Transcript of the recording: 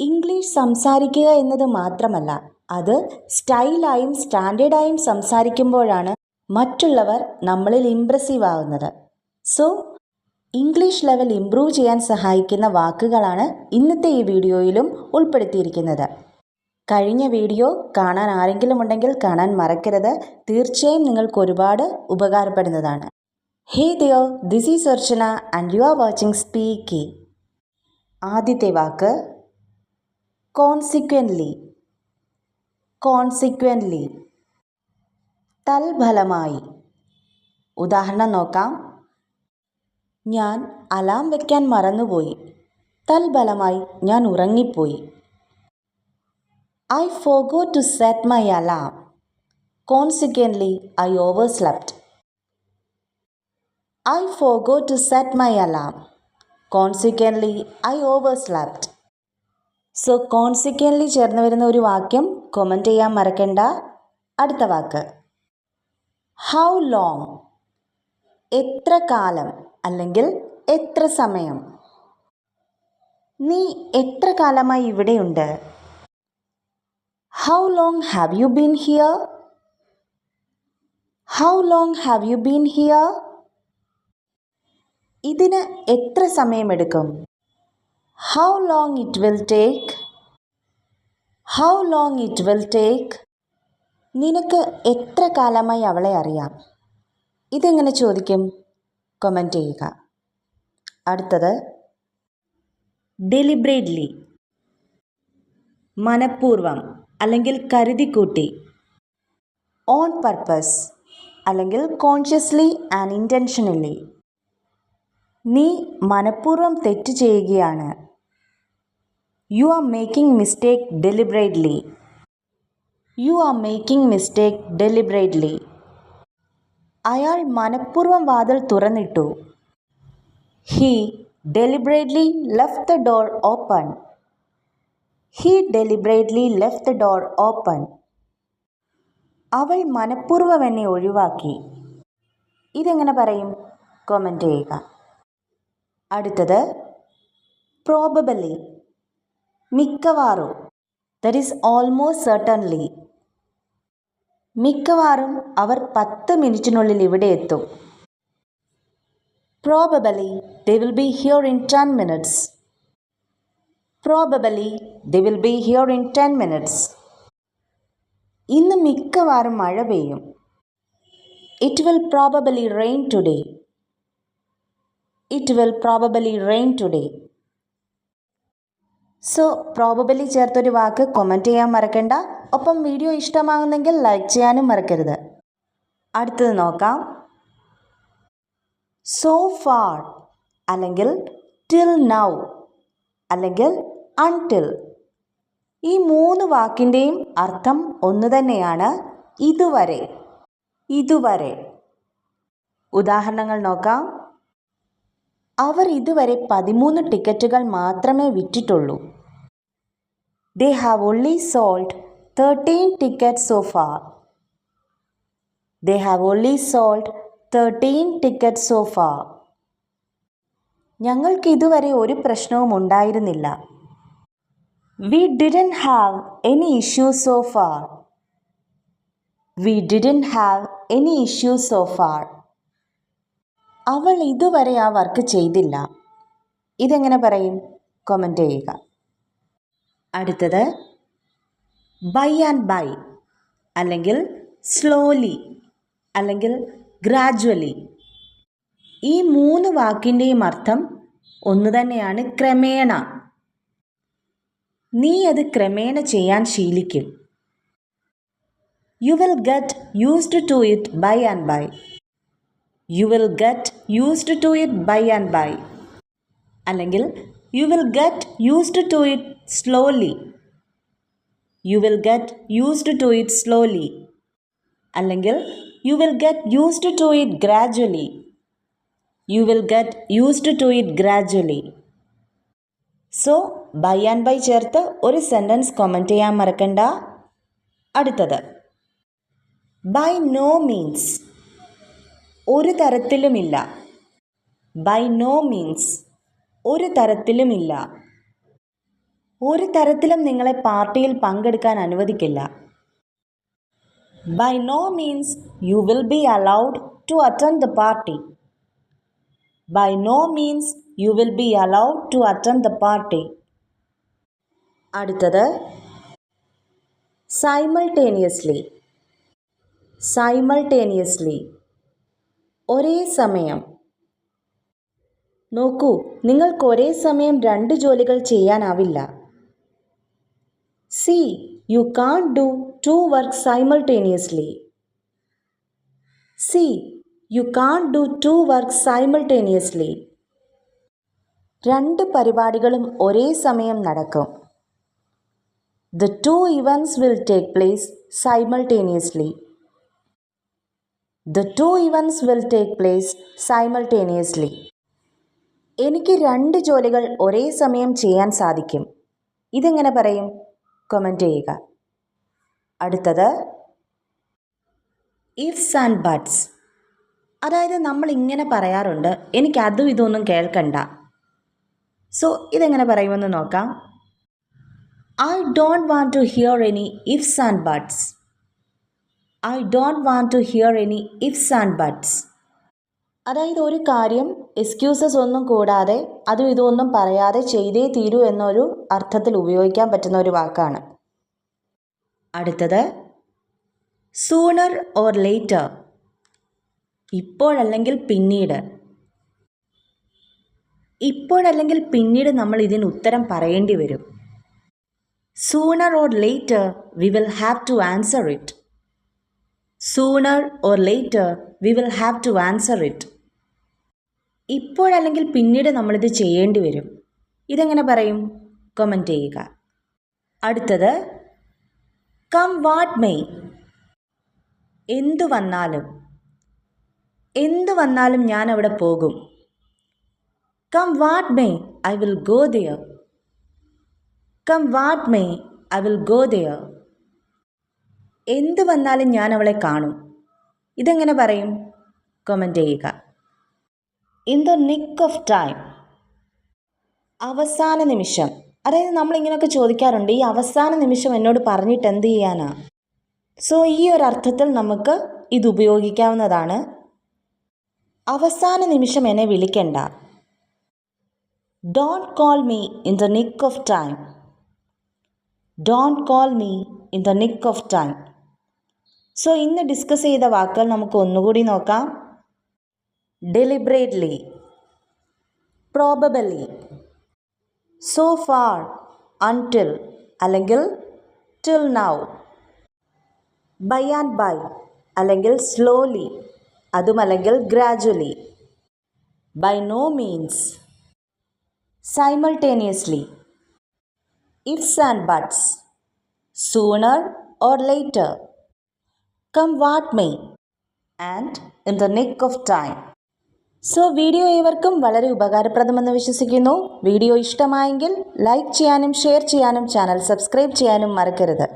English സംസാരിക്കുക എന്നത് മാത്രമല്ല അത് സ്റ്റൈലായും സ്റ്റാൻഡേർഡായും സംസാരിക്കുമ്പോഴാണ് മറ്റുള്ളവർ നമ്മളിൽ ഇംപ്രസീവ് ആവുന്നത്. സോ ഇംഗ്ലീഷ് ലെവൽ ഇംപ്രൂവ് ചെയ്യാൻ സഹായിക്കുന്ന വാക്കുകളാണ് ഇന്നത്തെ ഈ വീഡിയോയിലും ഉൾപ്പെടുത്തിയിരിക്കുന്നത്. കഴിഞ്ഞ വീഡിയോ കാണാൻ ആരെങ്കിലും ഉണ്ടെങ്കിൽ കാണാൻ മറക്കരുത്. തീർച്ചയായും നിങ്ങൾക്ക് ഒരുപാട് ഉപകാരപ്പെടുന്നതാണ്. Hey there this is Archana and you are watching Speaky. ആദ്യത്തെ വാക്ക് കോൺസിക്വന്റ്ലി കോൺസിക്വന്റ്ലി തൽഫലമായി. ഉദാഹരണം നോക്കാം. ഞാൻ അലാം വയ്ക്കാൻ മറന്നുപോയി. തൽഫലമായി ഞാൻ ഉറങ്ങിപ്പോയി. I forgot to set my alarm consequently I overslept I forgot to set my alarm consequently I overslept so consequently ചേർന്ന് വരുന്ന ഒരു വാക്യം കൊമന്റ് ചെയ്യാൻ മറക്കണ്ട. അടുത്ത വാക്ക്. ഹൗ ലോങ് എത്ര കാലം? അല്ലെങ്കിൽ എത്ര സമയം? നീ എത്ര കാലമായി ഇവിടെയുണ്ട്? How long have you been here how long have you been here ഇതിന് എത്ര സമയമെടുക്കും? How long it will take? How long it will take? നിനക്ക് എത്ര കാലമായി അവളെ അറിയാം? ഇതെങ്ങനെ ചോദിക്കും? കൊമന്റ് ചെയ്യുക. അടുത്തത്. ഡെലിബ്രേറ്റ്ലി മനഃപൂർവം അല്ലെങ്കിൽ കരുതിക്കൂട്ടി. ഓൺ പർപ്പസ് അല്ലെങ്കിൽ കോൺഷ്യസ്ലി ആൻഡ് ഇന്റൻഷനലി നീ മനഃപൂർവം തെറ്റ് ചെയ്യുകയാണ്. You are making mistake deliberately you are making mistake deliberately അയാൾ മനഃപൂർവം വാതിൽ തുറന്നിട്ടു. He deliberately left the door open he deliberately left the door open അവൾ മനഃപൂർവം എന്നെ ഒഴിവാക്കി. ഇതെങ്ങനെ പറയും? കോമന്റ് ചെയ്യുക. അടുത്തത് പ്രോബബലി മിക്കവാറും ദറ്റ് ഈസ് ഓൾമോസ്റ്റ് സർട്ടൺലി മിക്കവാറും അവർ പത്ത് മിനിറ്റിനുള്ളിൽ ഇവിടെ എത്തും. Probably they will be here in ten minutes probably they will be here in ten minutes ഇന്ന് മിക്കവാറും മഴ പെയ്യും. It will probably rain today it will probably rain today so probably ചേർത്തൊരു വാക്ക് കൊമന്റ് ചെയ്യാൻ മറക്കണ്ട. ഒപ്പം വീഡിയോ ഇഷ്ടമാകുന്നെങ്കിൽ ലൈക്ക് ചെയ്യാനും മറക്കരുത്. അടുത്തത് നോക്കാം. സോ ഫാർ അല്ലെങ്കിൽ ടിൽ നൗ അല്ലെങ്കിൽ അൺടിൽ ഈ മൂന്ന് വാക്കിന്റെയും അർത്ഥം ഒന്ന് തന്നെയാണ്. ഇതുവരെ. ഇതുവരെ. ഉദാഹരണങ്ങൾ നോക്കാം. അവർ ഇതുവരെ പതിമൂന്ന് ടിക്കറ്റുകൾ മാത്രമേ വിറ്റിട്ടുള്ളൂ. They have only sold thirteen ticket so far they have only sold thirteen ticket so far ഞങ്ങൾക്ക് ഇതുവരെ ഒരു പ്രശ്നവും ഉണ്ടായിരുന്നില്ല. We didn't have any issue so far we didn't have any issue so far അവൾ ഇതുവരെ ആ വർക്ക് ചെയ്തില്ല. ഇതെങ്ങനെ പറയും? കൊമന്റ് ചെയ്യുക. അടുത്തത് ബൈ ആൻഡ് ബൈ അല്ലെങ്കിൽ സ്ലോലി അല്ലെങ്കിൽ ഗ്രാജ്വലി ഈ മൂന്ന് വാക്കിന്റെയും അർത്ഥം ഒന്ന് തന്നെയാണ് ക്രമേണ. നീ അത് ക്രമേണ ചെയ്യാൻ ശീലിക്കും. You will get used to it by and by you will get used to it by and by അല്ലെങ്കിൽ you will get used to it slowly you will get used to it slowly അല്ലെങ്കിൽ you will get used to it gradually you will get used to it gradually so by and by ചേർത്ത് ഒരു sentence comment ചെയ്യാൻ മറക്കണ്ട. അടുത്തത്. By no means ഒരു തരത്തിലുമില്ല. By no means ഒരു തരത്തിലുമില്ല. ഒരു തരത്തിലും നിങ്ങളെ പാർട്ടിയിൽ പങ്കെടുക്കാൻ അനുവദിക്കില്ല. By no means you will be allowed to attend the party by no means you will be allowed to attend the party അടുത്തത് സൈമൾട്ടേനിയസ്ലി സൈമൾട്ടേനിയസ്ലി ഒരേ സമയം. നോക്കൂ നിങ്ങൾക്ക് ഒരേ സമയം രണ്ട് ജോലികൾ ചെയ്യാനാവില്ല. See you can't do two work simultaneously. See you can't do two work simultaneously. രണ്ട് പരിപാടികളും ഒരേ സമയം നടക്കും. The two events will take place simultaneously. The two events will take place simultaneously എനിക്ക് രണ്ട് ജോലികൾ ഒരേ സമയം ചെയ്യാൻ സാധിക്കും. ഇതെങ്ങനെ പറയും? കൊമന്റ് ചെയ്യുക. അടുത്തത്. ഇഫ്സ് ആൻഡ് ബട്ട്സ് അതായത് നമ്മൾ ഇങ്ങനെ പറയാറുണ്ട്. എനിക്ക് അതും ഇതൊന്നും കേൾക്കണ്ട. സോ ഇതെങ്ങനെ പറയുമെന്ന് നോക്കാം. I don't want to hear any ifs and buts I don't want to hear any ifs and buts അതായത് ഒരു കാര്യം എക്സ്ക്യൂസസ് ഒന്നും കൂടാതെ അതും ഇതൊന്നും പറയാതെ ചെയ്തേ തീരൂ എന്നൊരു അർത്ഥത്തിൽ ഉപയോഗിക്കാൻ പറ്റുന്ന ഒരു വാക്കാണ്. അടുത്തത് സൂണർ ഓർ ലേറ്റർ ഇപ്പോഴല്ലെങ്കിൽ പിന്നീട്. ഇപ്പോഴല്ലെങ്കിൽ പിന്നീട് നമ്മൾ ഇതിന് ഉത്തരം പറയേണ്ടി വരും. Sooner or later we will have to answer it sooner or later we will have to answer it ഇപ്പോഴല്ലെങ്കിൽ പിന്നീട് നമ്മളിത് ചെയ്യേണ്ടി വരും. ഇതെങ്ങനെ പറയും? കൊമന്റ് ചെയ്യുക. അടുത്തത് കം വാട്ട് മെയ് എന്തു വന്നാലും എന്തു വന്നാലും ഞാൻ അവിടെ പോകും. Come what may I will go there come what may I will go there എന്ത് വന്നാലും ഞാൻ അവളെ കാണും. ഇതെങ്ങനെ പറയും? കൊമന്റ് ചെയ്യുക. In the nick of time അവസാന നിമിഷം. അതായത് നമ്മളിങ്ങനെയൊക്കെ ചോദിക്കാറുണ്ട് ഈ അവസാന നിമിഷം എന്നോട് പറഞ്ഞിട്ട് എന്ത് ചെയ്യാനാ? സോ ഈ ഒരു അർത്ഥത്തിൽ നമുക്ക് ഇത് ഉപയോഗിക്കാവുന്നതാണ്. അവസാന നിമിഷം എന്നെ വിളിക്കണ്ട. Don't call me in the nick of time don't call me in the nick of time so ഇന്ന് ഡിസ്കസ് ചെയ്ത വാക്കുകൾ നമുക്ക് ഒന്നുകൂടി നോക്കാം. Deliberately probably so far until അല്ലെങ്കിൽ till now by and by അല്ലെങ്കിൽ സ്ലോലി അതുമല്ലെങ്കിൽ gradually by no means simultaneously ifs and buts sooner or later come what may and in the nick of time so video ഏവർക്കും വളരെ ഉപകാരപ്രദമെന്ന് വിശ്വസിക്കുന്നു. Video ഇഷ്ടമായെങ്കിൽ like ചെയ്യാനും share ചെയ്യാനും channel subscribe ചെയ്യാനും മറക്കരുത്.